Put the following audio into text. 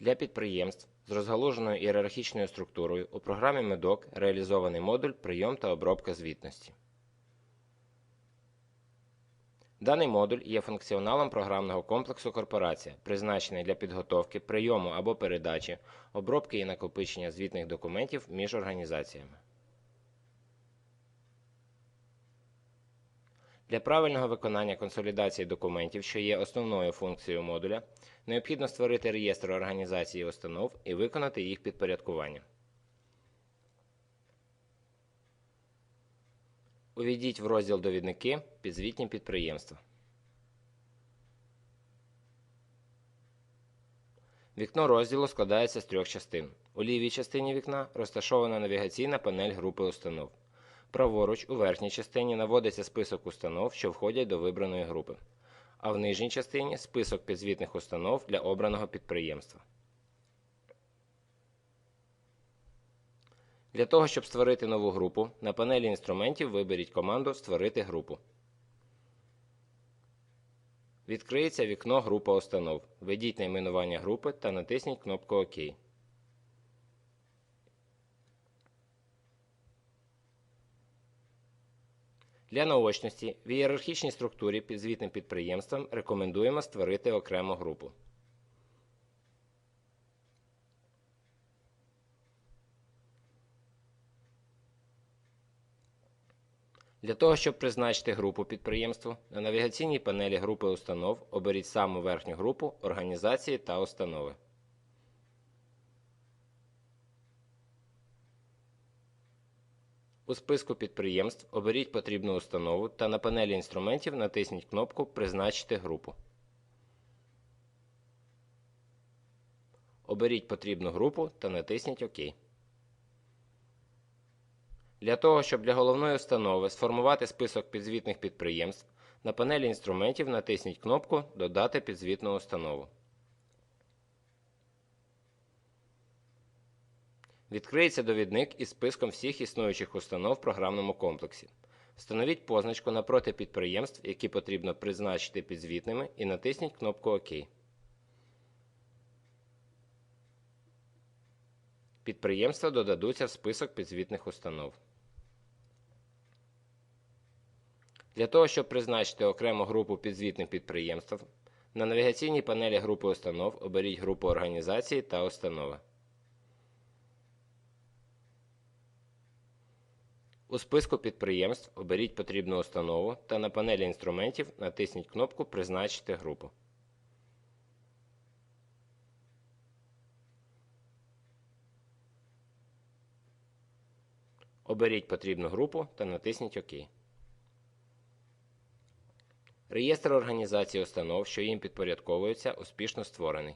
Для підприємств з розгалуженою ієрархічною структурою у програмі Медок реалізований модуль Прийом та обробка звітності. Даний модуль є функціоналом програмного комплексу Корпорація, призначений для підготовки, прийому або передачі, обробки і накопичення звітних документів між організаціями. Для правильного виконання консолідації документів, що є основною функцією модуля, необхідно створити реєстр організацій і установ і виконати їх підпорядкування. Увійдіть в розділ Довідники Підзвітні підприємства. Вікно розділу складається з трьох частин. У лівій частині вікна розташована навігаційна панель групи установ. Праворуч у верхній частині наводиться список установ, що входять до вибраної групи, а в нижній частині список підзвітних установ для обраного підприємства. Для того, щоб створити нову групу, на панелі інструментів виберіть команду Створити групу. Відкриється вікно Група установ. Введіть найменування групи та натисніть кнопку ОК. Для наочності в ієрархічній структурі підзвітним підприємствам рекомендуємо створити окрему групу. Для того, щоб призначити групу підприємству, на навігаційній панелі групи установ оберіть саму верхню групу Організації та установи. У списку підприємств оберіть потрібну установу та на панелі інструментів натисніть кнопку Призначити групу. Оберіть потрібну групу та натисніть ОК. Для того, щоб для головної установи сформувати список підзвітних підприємств, на панелі інструментів натисніть кнопку Додати підзвітну установу. Відкриється довідник із списком всіх існуючих установ в програмному комплексі. Встановіть позначку напроти підприємств, які потрібно призначити підзвітними, і натисніть кнопку ОК. Підприємства додадуться в список підзвітних установ. Для того, щоб призначити окрему групу підзвітних підприємств, на навігаційній панелі групи установ оберіть групу організації та установи. У списку підприємств оберіть потрібну установу та на панелі інструментів натисніть кнопку Призначити групу. Оберіть потрібну групу та натисніть ОК. Реєстр організації установ, що їм підпорядковуються, успішно створений.